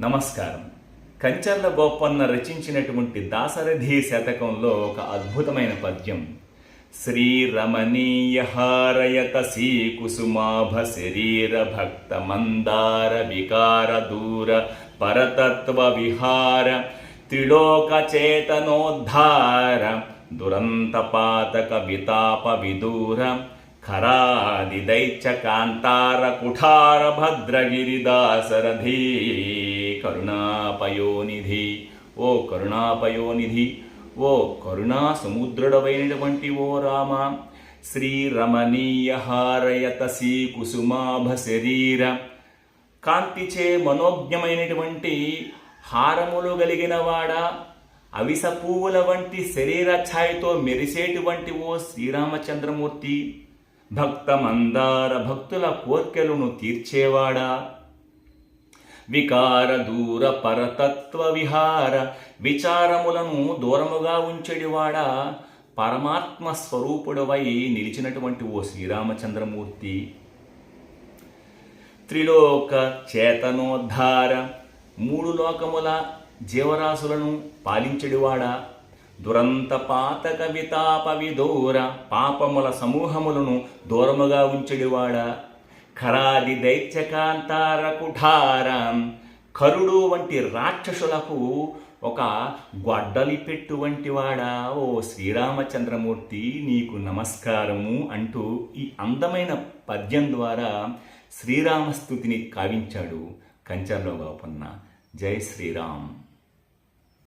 నమస్కారం. కంచర్ల గోపన్న రచించినటువంటి దాసరథి శతకంలో ఒక అద్భుతమైన పద్యం. శ్రీరమణీయ హారయత కుసుమాభ శరీర భక్త మందార వికార దూర పరతత్వ విహార త్రిలోక చేతనోద్ధార దురంత పాతక వితాప విదూర ఖరాది కాంతార కుఠార కరుణాపయోనిధి ఓ కరుణాపయోనిధి ఓ కరుణా సముద్రుడవైనటువంటి ఓ రామ. శ్రీరమణీయహారయతసీ కుసుమాభ శరీర కాంతిచే మనోజ్ఞమైనటువంటి హారములు కలిగిన వాడా అవిస పువ్వుల వంటి శరీర ఛాయతో మెరిసేటువంటి ఓ శ్రీరామచంద్రమూర్తి. భక్త మందార భక్తుల కోర్కెలను తీర్చేవాడా? వికార దూర పరతత్వ విహార విచారములను దూరముగా ఉంచెడివాడా? పరమాత్మ స్వరూపుడవై నిలిచినటువంటి ఓ శ్రీరామచంద్రమూర్తి. త్రిలోక చేతనోద్ధార మూడు లోకముల జీవరాశులను పాలించెడివాడా? దురంత పాతక వితాప విదూర పాపముల సమూహములను దూరముగా ఉంచడివాడా. ఖరాది దైత్యకాంతార కుఠారం కరుడు వంటి రాక్షసులకు ఒక గొడ్డలి పెట్టు వంటి వాడా ఓ శ్రీరామచంద్రమూర్తి నీకు నమస్కారము అంటూ ఈ అందమైన పద్యం ద్వారా శ్రీరామస్థుతిని కావించాడు కంచర్లో గోపన్న. జై శ్రీరామ్.